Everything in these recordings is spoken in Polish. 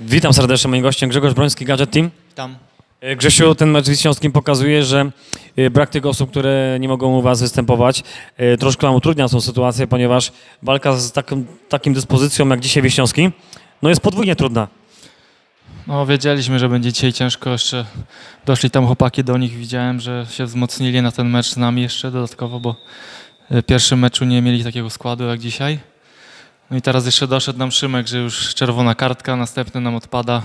Witam serdecznie moim gościem Grzegorz Broński, Gadget Team. Tam. E, Grzesiu, ten mecz z Wiśniowskim pokazuje, że e, brak tych osób, które nie mogą u Was występować, e, troszkę nam utrudnia tą sytuację, ponieważ walka z taką, takim dyspozycją jak dzisiaj Wiśniowski, no jest podwójnie trudna. No wiedzieliśmy, że będzie dzisiaj ciężko. Jeszcze doszli tam chłopaki do nich. Widziałem, że się wzmocnili na ten mecz z nami jeszcze dodatkowo, bo w pierwszym meczu nie mieli takiego składu jak dzisiaj. No i teraz jeszcze doszedł nam Szymek, że już czerwona kartka, następny nam odpada.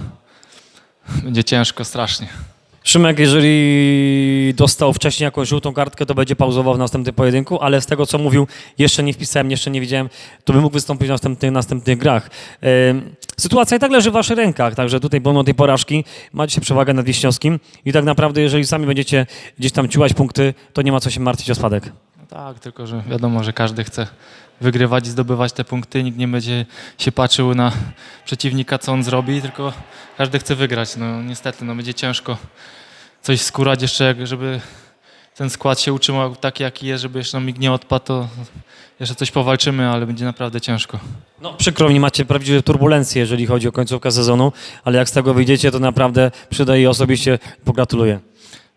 Będzie ciężko strasznie. Szymek, jeżeli dostał wcześniej jakąś żółtą kartkę, to będzie pauzował w następnym pojedynku, ale z tego, co mówił, jeszcze nie wpisałem, jeszcze nie widziałem, to by mógł wystąpić w następnych, następnych grach. Sytuacja i tak leży w waszych rękach, także tutaj pomimo tej porażki macie przewagę nad Wiśniowskim i tak naprawdę, jeżeli sami będziecie gdzieś tam ciułać punkty, to nie ma co się martwić o spadek. Tak, tylko że wiadomo, że każdy chce wygrywać i zdobywać te punkty. Nikt nie będzie się patrzył na przeciwnika, co on zrobi, tylko każdy chce wygrać. No niestety, no będzie ciężko coś skórać jeszcze, żeby ten skład się utrzymał taki, jaki jest, żeby jeszcze nam nikt nie odpadł, to jeszcze coś powalczymy, ale będzie naprawdę ciężko. No przykro mi, macie prawdziwe turbulencje, jeżeli chodzi o końcówkę sezonu, ale jak z tego wyjdziecie, to naprawdę przyda i osobiście pogratuluję.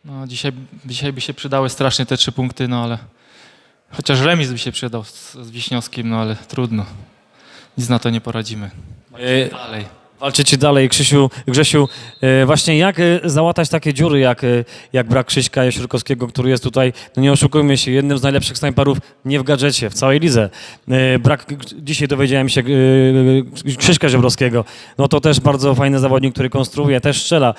No dzisiaj, dzisiaj by się przydały strasznie te trzy punkty, no ale chociaż remis by się przydał z, z Wiśniowskim, no ale trudno. Nic na to nie poradzimy. E, Dalej. Walczycie dalej, Krzysiu, Grzesiu. E, właśnie jak e, załatać takie dziury, jak, e, jak brak Krzyśka Jasiurkowskiego, który jest tutaj, no nie oszukujmy się, jednym z najlepszych snajperów nie w gadżecie, w całej lidze. Brak, dzisiaj dowiedziałem się Krzyśka Żebrowskiego, no to też bardzo fajny zawodnik, który konstruuje, też strzela.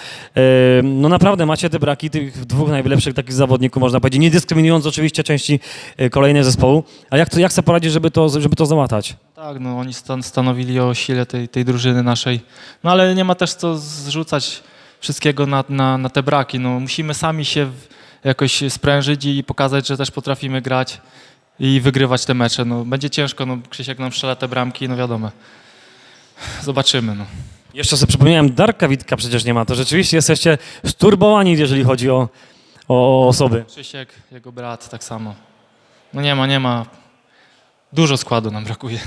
No naprawdę macie te braki tych dwóch najlepszych takich zawodników, można powiedzieć, nie dyskryminując oczywiście części e, kolejnej zespołu. A jak, to, jak sobie poradzić, żeby to, żeby to załatać? Tak, no oni stan stanowili o sile tej, tej drużyny naszej. No ale nie ma też co zrzucać wszystkiego na, na, na te braki. No, musimy sami się jakoś sprężyć i pokazać, że też potrafimy grać i wygrywać te mecze. No, będzie ciężko, no, Krzysiek nam strzela te bramki, no wiadomo. Zobaczymy. No. Jeszcze sobie przypomniałem, Darka Witka przecież nie ma. To rzeczywiście jesteście sturbowani, jeżeli chodzi o, o osoby. Krzysiek, jego brat tak samo. No nie ma, nie ma. Dużo składu nam brakuje.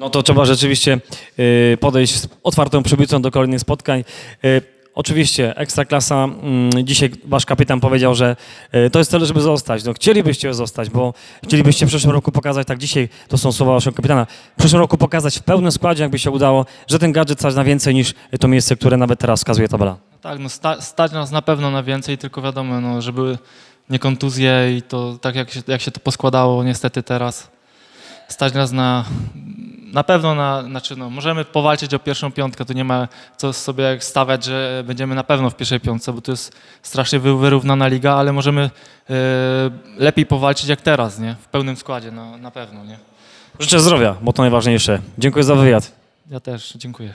No to trzeba rzeczywiście y, podejść z otwartą przybycą do kolejnych spotkań. Y, Oczywiście, Ekstraklasa, mm, dzisiaj wasz kapitan powiedział, że y, to jest cel, żeby zostać. No, chcielibyście zostać, bo chcielibyście w przyszłym roku pokazać, tak dzisiaj to są słowa waszego kapitana, w przyszłym roku pokazać w pełnym składzie, jakby się udało, że ten gadżet stać na więcej niż to miejsce, które nawet teraz wskazuje tabela. Tak, no sta, stać nas na pewno na więcej, tylko wiadomo, no, żeby nie kontuzje i to tak jak się, jak się to poskładało niestety teraz. Stać nas na, na pewno na, znaczy no, możemy powalczyć o pierwszą piątkę, to nie ma co sobie stawiać, że będziemy na pewno w pierwszej piątce, bo to jest strasznie wy- wyrównana liga, ale możemy e, lepiej powalczyć jak teraz, nie? W pełnym składzie, no, na pewno, nie? Życzę zdrowia, bo to najważniejsze. Dziękuję za wywiad. Ja też, dziękuję.